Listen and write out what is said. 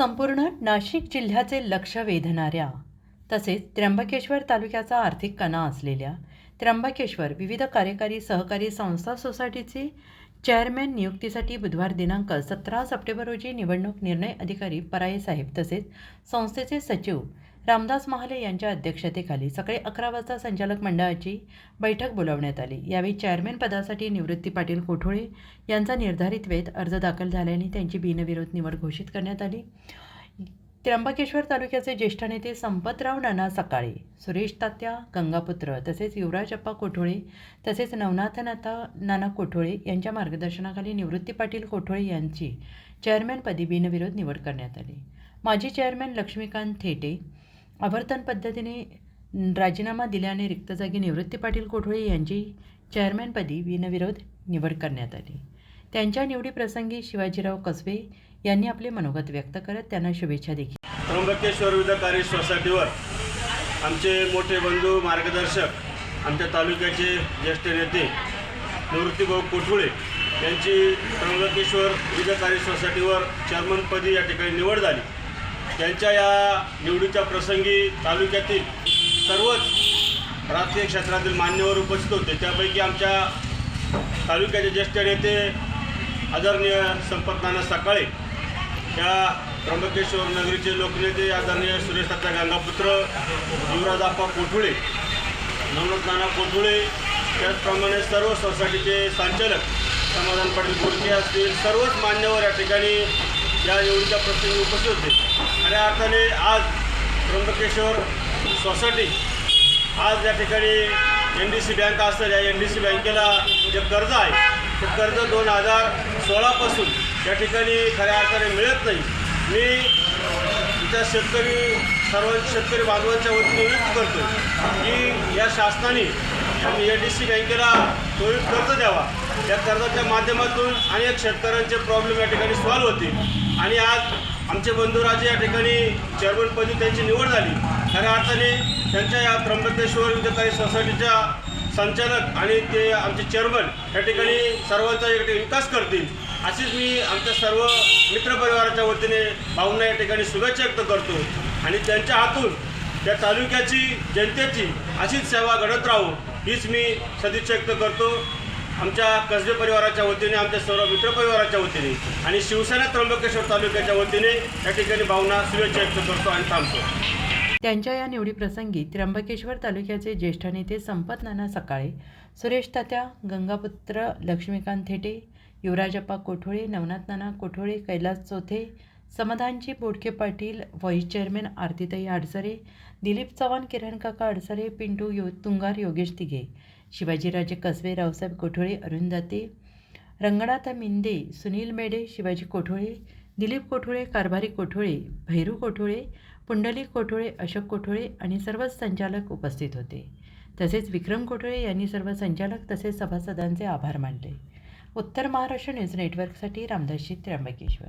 संपूर्ण नाशिक जिल्ह्याचे लक्ष वेधणाऱ्या तसेच त्र्यंबकेश्वर तालुक्याचा आर्थिक कणा असलेल्या त्र्यंबकेश्वर विविध कार्यकारी सहकारी संस्था सोसायटीचे चेअरमॅन नियुक्तीसाठी बुधवार दिनांक सतरा सप्टेंबर रोजी निवडणूक निर्णय अधिकारी पराये साहेब तसेच संस्थेचे सचिव रामदास महाले यांच्या अध्यक्षतेखाली सकाळी अकरा वाजता संचालक मंडळाची बैठक बोलावण्यात आली. यावेळी चेअरमॅन पदासाठी निवृत्ती पाटील कोठोळे यांचा निर्धारित वेध अर्ज दाखल झाल्याने त्यांची बिनविरोध निवड घोषित करण्यात आली. त्र्यंबकेश्वर तालुक्याचे ज्येष्ठ नेते संपतराव नाना सकाळे सुरेश तात्या गंगापुत्र तसेच युवराजप्पा कोठोळे तसेच नवनाथ नाथा नाना कोठोळे यांच्या मार्गदर्शनाखाली निवृत्ती पाटील कोठोळे यांची चेअरमॅनपदी बिनविरोध निवड करण्यात आली. माजी चेअरमॅन लक्ष्मीकांत थेटे आवर्तन पद्धतीने राजीनामा दिल्याने रिक्त जागी निवृत्ती पाटील कोठोळे यांची चेअरमॅनपदी बिनविरोध निवड करण्यात आली. त्यांच्या निवडीप्रसंगी शिवाजीराव कसबे यांनी आपले मनोगत व्यक्त करत त्यांना शुभेच्छा देखील त्र्यंबकेश्वर विधकारी सोसायटीवर आमचे मोठे बंधू मार्गदर्शक आमच्या तालुक्याचे ज्येष्ठ नेते निवृत्तीभाऊ कोठुळे यांची त्र्यंबकेश्वर विधकारी सोसायटीवर चेअरमनपदी या ठिकाणी निवड झाली. त्यांच्या या निवडीच्या प्रसंगी तालुक्यातील सर्वच राजकीय क्षेत्रातील मान्यवर उपस्थित होते. त्यापैकी आमच्या तालुक्याचे ज्येष्ठ नेते आदरणीय संपतनाना सकाळे या त्र्यंबकेश्वर नगरीचे लोकनेते आदरणीय सुरेश तात्या गंगापुत्र युवराजाप्पा कोठुळे नवनाथ नाना कोठुळे त्याचप्रमाणे सर्व सोसायटीचे संचालक समाधान पाटील गुरखे असतील सर्वच मान्यवर या ठिकाणी या निवडीच्या प्रसंगी उपस्थित होते. खऱ्या अर्थाने आज त्र्यंबकेश्वर सोसायटी आज या ठिकाणी एन डी सी बँक असेल या एन डी सी बँकेला जे कर्ज आहे ते कर्ज दोन हजार सोळापासून या ठिकाणी खऱ्या अर्थाने मिळत नाही. मी इथं शेतकरी सर्व शेतकरी बांधवांच्या वतीने विनंती करतो की या शासनाने एन डी सी बँकेला त्वरित कर्ज द्यावा. या कर्जाच्या माध्यमातून अनेक शेतकऱ्यांचे प्रॉब्लेम या ठिकाणी सॉल्व्ह होतील. आणि आज आमचे बंधुराजे या ठिकाणी चेअरमनपदी त्यांची निवड झाली. खऱ्या अर्थाने त्यांच्या या त्र्यंबकेश्वर विद्याकारी सोसायटीच्या संचालक आणि ते आमचे चेअरमन या ठिकाणी सर्वांचा एक विकास करतील. अशीच मी आमच्या सर्व मित्रपरिवाराच्या वतीने भाऊंना या ठिकाणी शुभेच्छा व्यक्त करतो. आणि त्यांच्या हातून त्या तालुक्याची जनतेची अशीच सेवा घडत राहू. हीच मी सदिच्छा व्यक्त करतो. आमच्या कसबे परिवाराच्या वतीने आमच्या सर्व मित्रपरिवाराच्या वतीने आणि शिवसेना त्र्यंबकेश्वर तालुक्याच्या वतीने या ठिकाणी भावना शुभेच्छा व्यक्त करतो आणि थांबतो. त्यांच्या या निवडीप्रसंगी त्र्यंबकेश्वर तालुक्याचे ज्येष्ठ नेते संपत नाना सकाळे सुरेश तात्या गंगापुत्र लक्ष्मीकांत थेटे युवराजप्पा कोठोळे नवनाथ नाना कोठोळे कैलास चोथे समाधानजी बोडके पाटील व्हाईस चेअरमॅन आरतीताई आडसरे दिलीप चव्हाण किरण काका आडसरे पिंटू यो तुंगार योगेश तिघे शिवाजीराजे कसबे रावसाहेब कोठोळे अरुण रंगनाथ मिंदे सुनील मेडे शिवाजी कोठोळे दिलीप कोठोळे कारभारी कोठोळे भैरू कोठोळे पुंडलिक कोठोळे अशोक कोठोळे आणि सर्वच संचालक उपस्थित होते. तसेच विक्रम कोठोळे यांनी सर्व संचालक तसेच सभासदांचे आभार मानले. उत्तर महाराष्ट्र न्यूज नेटवर्कसाठी रामदासजी त्र्यंबकेश्वर.